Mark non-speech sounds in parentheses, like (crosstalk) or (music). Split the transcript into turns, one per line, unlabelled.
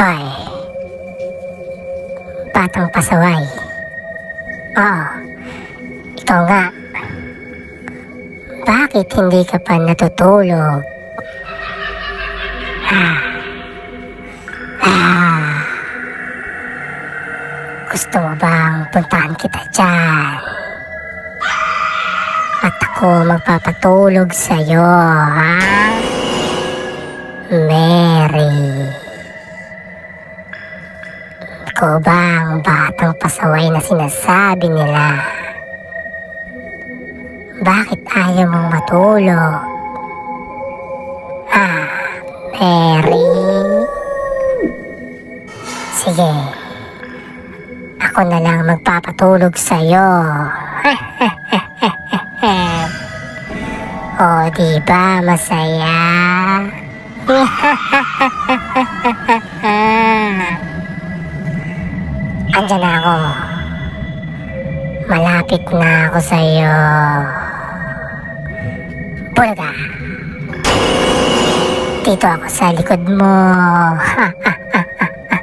Ay. Batang pasaway. Oo. Ikaw nga. Bakit hindi ka pa natutulog? Ah. Ah. Gusto mo bang puntaan kita dyan? At ako magpapatulog sa'yo, ha? Ah? Ikaw ba ang batang pasaway na sinasabi nila? Bakit ayaw mong matulog? Ah, Mary? Sige. Ako na lang magpapatulog sa'yo. (laughs) o, di ba masaya? (laughs) Andiyan na ako. Malapit na ako sa iyo. Bulaga. Dito ako sa likod mo. Ha, ha, ha, ha, ha,